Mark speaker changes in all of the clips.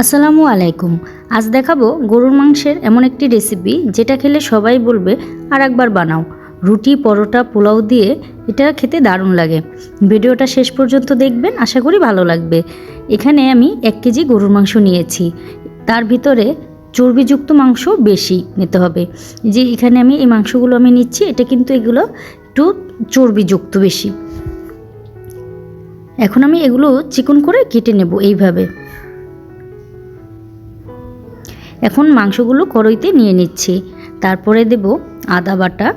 Speaker 1: আসসালামু আলাইকুম। আজ দেখাবো গরুর মাংসের এমন একটি রেসিপি যেটা খেলে সবাই বলবে, আর একবার বানাও। রুটি, পরোটা, পোলাও দিয়ে এটা খেতে দারুণ লাগে। ভিডিওটা শেষ পর্যন্ত দেখবেন, আশা করি ভালো লাগবে। এখানে আমি এক কেজি গরুর মাংস নিয়েছি। তার ভিতরে চর্বিযুক্ত মাংস বেশি নিতে হবে। যে এখানে আমি এই মাংসগুলো আমি নিচ্ছি, এটা কিন্তু এগুলো একটু চর্বিযুক্ত বেশি। এখন আমি এগুলো চিকন করে কেটে নেব এইভাবে। এখন মাংসগুলো কড়াইতে নিয়ে নিচ্ছি। তারপরে দেব আদা বাটা,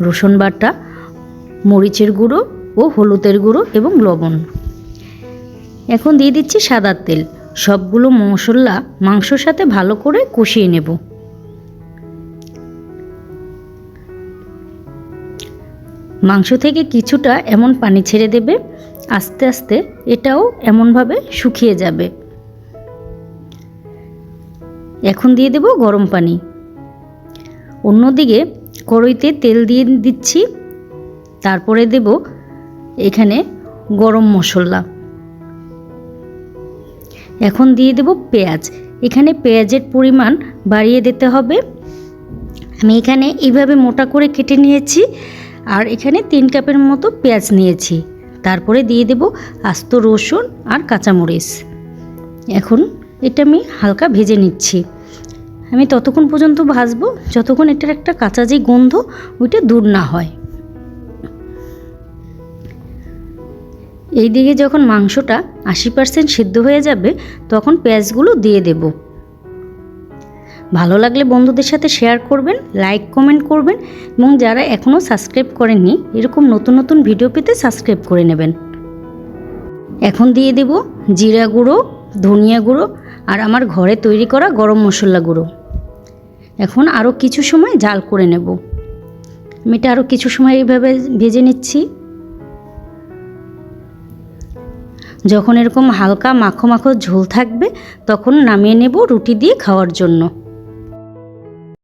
Speaker 1: রসুন বাটা, মরিচের গুঁড়ো ও হলুদের গুঁড়ো এবং লবণ। এখন দিয়ে দিচ্ছি সাদা তেল। সবগুলো মশলা মাংসর সাথে ভালো করে কষিয়ে নেব। মাংস থেকে কিছুটা এমন পানি ছেড়ে দেবে, আস্তে আস্তে এটাও এমনভাবে শুকিয়ে যাবে। এখন দিয়ে দেব গরম পানি। অন্যদিকে কড়াইতে তেল দিয়ে দিচ্ছি। তারপরে দেব এখানে গরম মশলা। এখন দিয়ে দেব পেঁয়াজ। এখানে পেঁয়াজের পরিমাণ বাড়িয়ে দিতে হবে। আমি এখানে এইভাবে মোটা করে কেটে নিয়েছি আর এখানে তিন কাপের মতো পেঁয়াজ নিয়েছি। তারপরে দিয়ে দেব আস্ত রসুন আর কাঁচামরিচ। এখন এটা আমি হালকা ভেজে নিচ্ছি। আমি ততক্ষণ পর্যন্ত ভাজবো, যতক্ষণ এটার একটা কাঁচা যে গন্ধ, ওইটা দূর না হয়। এই দিকে যখন মাংসটা আশি পার্সেন্ট সিদ্ধ হয়ে যাবে, তখন পেঁয়াজগুলো দিয়ে দেব। ভালো লাগলে বন্ধুদের সাথে শেয়ার করবেন লাইক কমেন্ট করবেন, এবং যারা এখনও সাবস্ক্রাইব করেননি, এরকম নতুন নতুন ভিডিও পেতে সাবস্ক্রাইব করে নেবেন। এখন দিয়ে দেব জিরা গুঁড়ো, ধনিয়া গুঁড়ো আর আমার ঘরে তৈরি করা গরম মশলা গুঁড়ো। এখন আরও কিছু সময় জাল করে নেব। আমি এটা আরও কিছু সময় এইভাবে ভেজে নিচ্ছি। যখন এরকম হালকা মাখো মাখো ঝোল থাকবে, তখন নামিয়ে নেব রুটি দিয়ে খাওয়ার জন্য।